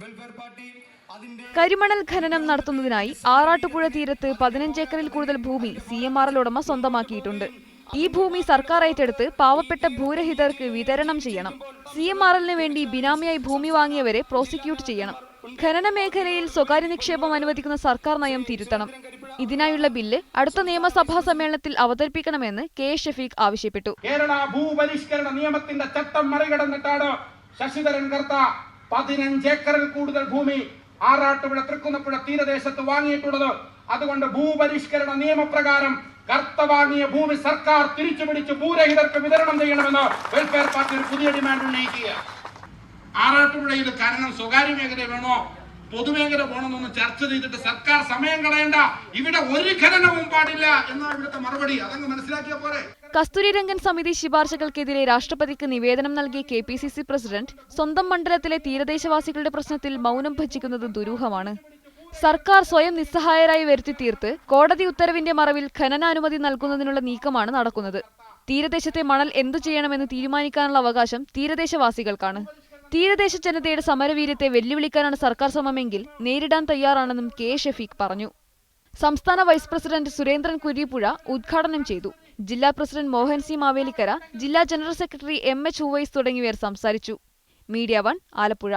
Welfare party അതിന്റെ കരിമണൽ ഖനനം നടത്തുന്നതിനായി ആറാട്ടുപുഴ തീരത്ത് പതിനഞ്ച് ഏക്കറിൽ കൂടുതൽ ഭൂമി സി എം ആർ എൽ ഉടമ സ്വന്തമാക്കിയിട്ടുണ്ട്. ഈ ഭൂമി സർക്കാർ ഏറ്റെടുത്ത് പാവപ്പെട്ട ഭൂരഹിതർക്ക് വിതരണം ചെയ്യണം. സി എം ആർ എല്ലിന് വേണ്ടി ബിനാമിയായി ഭൂമി വാങ്ങിയവരെ പ്രോസിക്യൂട്ട് ചെയ്യണം. ഖനന മേഖലയിൽ സ്വകാര്യ നിക്ഷേപം അനുവദിക്കുന്ന സർക്കാർ നയം തിരുത്തണം. ഇതിനായുള്ള ബില്ല് അടുത്ത നിയമസഭാ സമ്മേളനത്തിൽ അവതരിപ്പിക്കണമെന്ന് കെ. ഷഫീഖ് ആവശ്യപ്പെട്ടു. കേരള ഭൂപരിഷ്കരണ നിയമത്തിന്റെ ചട്ടം മറികടന്നിട്ടാണ് ശശിധരൻ കർത്ത പതിനഞ്ച് ഏക്കറിൽ കൂടുതൽ ഭൂമി ആറാട്ടുപുഴ തൃക്കുന്നപ്പുഴ തീരദേശത്ത് വാങ്ങിയിട്ടുള്ളത്. അതുകൊണ്ട് ഭൂപരിഷ്കരണ നിയമപ്രകാരം കർത്ത വാങ്ങിയ ഭൂമി സർക്കാർ തിരിച്ചു പിടിച്ച് ഭൂരഹിതർക്ക് വിതരണം ചെയ്യണമെന്ന് വെൽഫെയർ പാർട്ടി ഒരു പുതിയ ഡിമാൻഡ് ഉന്നയിക്കുക ആറാട്ടുപുഴയിൽ കാരണം സ്വകാര്യ മേഖല വേണോ? പൊതുമേഖല പോകണമെന്നൊന്ന് ചർച്ച ചെയ്തിട്ട് സർക്കാർ സമയം കളയണ്ട. ഇവിടെ ഒരു ഖനനവും പാടില്ല എന്നാണ് ഇവിടുത്തെ മറുപടി. അതങ്ങ് മനസ്സിലാക്കിയ പോരെ. കസ്തൂരിരംഗൻ സമിതി ശിപാർശകൾക്കെതിരെ രാഷ്ട്രപതിക്ക് നിവേദനം നൽകിയ K P C C president സ്വന്തം മണ്ഡലത്തിലെ തീരദേശവാസികളുടെ പ്രശ്നത്തിൽ മൗനം ഭജിക്കുന്നത് ദുരൂഹമാണ്. സർക്കാർ സ്വയം നിസ്സഹായരായി വരുത്തി തീർത്ത് കോടതി ഉത്തരവിന്റെ മറവിൽ ഖനനാനുമതി നൽകുന്നതിനുള്ള നീക്കമാണ് നടക്കുന്നത്. തീരദേശത്തെ മണൽ എന്തു ചെയ്യണമെന്ന് തീരുമാനിക്കാനുള്ള അവകാശം തീരദേശവാസികൾക്കാണ്. തീരദേശ ജനതയുടെ സമരവീര്യത്തെ വെല്ലുവിളിക്കാനാണ് സർക്കാർ ശ്രമമെങ്കിൽ നേരിടാൻ തയ്യാറാണെന്നും കെ. ഷഫീഖ് പറഞ്ഞു. സംസ്ഥാന വൈസ് പ്രസിഡന്റ് സുരേന്ദ്രൻ കുരിപ്പുഴ ഉദ്ഘാടനം ചെയ്തു. ജില്ലാ പ്രസിഡന്റ് മോഹൻ സി മാവേലിക്കര ജില്ലാ general secretary M H Uvais തുടങ്ങിയവർ സംസാരിച്ചു. Media One Alappuzha.